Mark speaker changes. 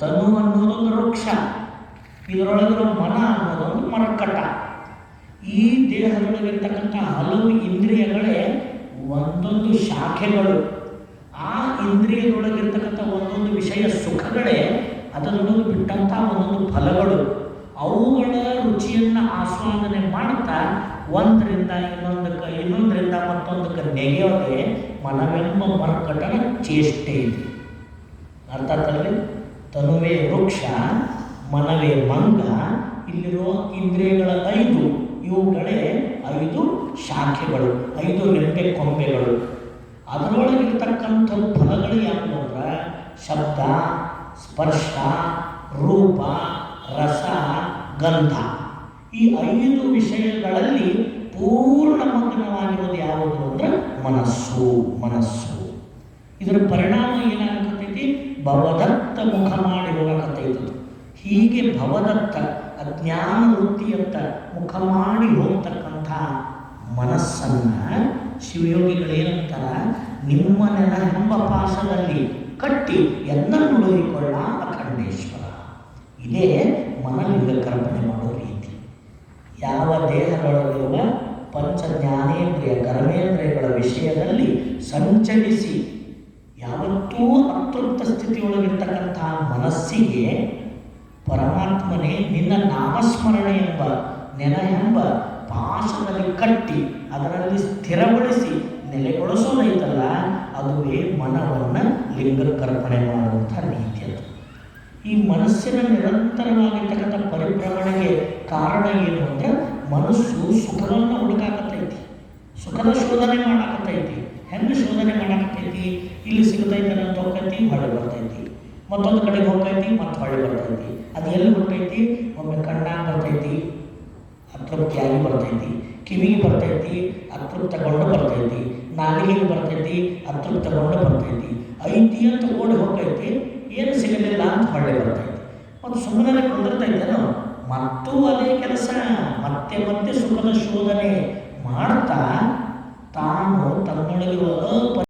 Speaker 1: ತನು ಅನ್ನೋದೊಂದು ವೃಕ್ಷ ಇದರೊಳಗಿರೋ ಮನ ಅನ್ನೋದೊಂದು ಮರಕಟ. ಈ ದೇಹದೊಳಗಿರ್ತಕ್ಕಂಥ ಹಲವು ಇಂದ್ರಿಯಗಳೇ ಒಂದೊಂದು ಶಾಖೆಗಳು. ಆ ಇಂದ್ರಿಯದೊಳಗಿರ್ತಕ್ಕಂಥ ಒಂದೊಂದು ವಿಷಯ ಸುಖಗಳೇ, ಅದರೊಳಗೆ ಬಿಟ್ಟಂಥ ಒಂದೊಂದು ಫಲಗಳು. ಅವುಗಳ ರುಚಿಯನ್ನು ಆಸ್ವಾದನೆ ಮಾಡ್ತಾ ಒಂದರಿಂದ ಇನ್ನೊಂದಕ್ಕೆ, ಇನ್ನೊಂದರಿಂದ ಮತ್ತೊಂದಕ್ಕೆ ನೆಗೆಯೋದೇ ಮನವೆಂಬ ಮರಕಟನ ಚೇಷ್ಟೆ ಇದೆ. ಅರ್ಥ ಆತಲ್ರಿ ತನುವೇ ವೃಕ್ಷ, ಮನವೇ ಮಂಗ ಇಲ್ಲಿರೋ ಇಂದ್ರಿಯಗಳ ಐದು, ಇವುಗಳೇ ಐದು ಶಾಖೆಗಳು, ಐದು ರೆಂಬೆ ಕೊಂಬೆಗಳು. ಅದರೊಳಗಿರ್ತಕ್ಕಂಥ ಫಲಗಳು ಯಾವುದು ಅಂದ್ರೆ ಶಬ್ದ, ಸ್ಪರ್ಶ, ರೂಪ, ರಸ, ಗಂಧ. ಈ ಐದು ವಿಷಯಗಳಲ್ಲಿ ಪೂರ್ಣ ಮಗ್ನವಾಗಿರೋದು ಯಾವುದು ಅಂದ್ರೆ ಮನಸ್ಸು ಮನಸ್ಸು. ಇದರ ಪರಿಣಾಮ ಏನಾಗತೈತಿ? ಭವದತ್ತ ಮುಖ ಮಾಡಿರುವ ಕಥೆ ಇದು. ಹೀಗೆ ಭವದತ್ತ ಅಜ್ಞಾನ ವೃತ್ತಿಯತ್ತ ಮುಖ ಮಾಡಿ ಹೋಗ್ತಕ್ಕಂಥ ಮನಸ್ಸನ್ನ ಶಿವಯೋಗಿಗಳೇನಂತಾರ ನಿಮ್ಮ ನೆನಹೆಂಬ ಪಾಶದಲ್ಲಿ ಕಟ್ಟಿ ಎಲ್ಲನ್ನು ಉಳಿದುಕೊಳ್ಳ ಅಖಂಡೇಶ್ವರ. ಇದೇ ಮನಲಿಂಗ ಕಲ್ಪನೆ ಮಾಡೋ ರೀತಿ. ಯಾವ ದೇಹಗಳಲ್ಲಿರುವ ಪಂಚ ಜ್ಞಾನೇಂದ್ರಿಯ, ಕರ್ಮೇಂದ್ರಿಯಗಳ ವಿಷಯದಲ್ಲಿ ಸಂಚರಿಸಿ ಯಾವತ್ತೂ ಅತೃಪ್ತ ಸ್ಥಿತಿಯೊಳಗಿರ್ತಕ್ಕಂತಹ ಮನಸ್ಸಿಗೆ ಪರಮಾತ್ಮನೇ ನಿನ್ನ ನಾಮಸ್ಮರಣೆ ಎಂಬ ನೆನ ಎಂಬ ಪಾಶದಲ್ಲಿ ಕಟ್ಟಿ ಅದರಲ್ಲಿ ಸ್ಥಿರಗೊಳಿಸಿ ನೆಲೆಗೊಳಿಸೋದೈತಲ್ಲ ಅದುವೇ ಮನವನ್ನು ಲಿಂಗ ಕರ್ಪಣೆ ಮಾಡುವಂಥ ರೀತಿ ಅದು. ಈ ಮನಸ್ಸಿನ ನಿರಂತರವಾಗಿರ್ತಕ್ಕಂಥ ಪರಿಭ್ರಮಣೆಗೆ ಕಾರಣ ಏನು ಅಂದರೆ ಮನಸ್ಸು ಸುಖವನ್ನು ಹುಡುಕಾಕತ್ತೈತಿ. ಸುಖದ ಶೋಧನೆ ಮಾಡಾಕತ್ತೈತಿ. ಹೆಂಗೆ ಶೋಧನೆ ಮಾಡಾಕತ್ತೈತಿ, ಇಲ್ಲಿ ಸಿಗತೈತೆ ಅಂತ ಹೋಗ್ತೈತಿ ಹೊಳೆ ಬರ್ತೈತಿ. ಮತ್ತೊಂದು ಕಡೆಗೆ ಹೋಗ್ತೈತಿ, ಮತ್ತೆ ಹೊಳೆ ಬರ್ತೈತಿ. ಅದು ಎಲ್ಲಿ ಬರ್ತೈತಿ? ಒಮ್ಮೆ ಕಣ್ಣಾಗ ಬರ್ತೈತಿ ಅತೃಪ್ತಿಯಾಗಿ ಬರ್ತೈತಿ. ಕಿವಿಗೆ ಬರ್ತೈತಿ, ಅತೃಪ್ತಗೊಂಡು ಬರ್ತೈತಿ. ನಾಲಿಗೆಗೆ ಬರ್ತೈತಿ, ಅತೃಪ್ತಗೊಂಡು ಬರ್ತೈತಿ. ಐತಿ ಅಂತ ಓಡಿ ಹೋಗ್ತೈತಿ, ಏನು ಸಿಗಲಿಲ್ಲ ಅಂತ ಹೊಳೆ ಬರ್ತೈತಿ. ಮತ್ತು ಸುಮ್ಮನೆ ಕುಂದಿರ್ತೈತೇನೋ? ಮತ್ತೂ ಅದೇ ಕೆಲಸ. ಮತ್ತೆ ಮತ್ತೆ ಸುಖದ ಶೋಧನೆ ಮಾಡ್ತಾ பொன்னாடி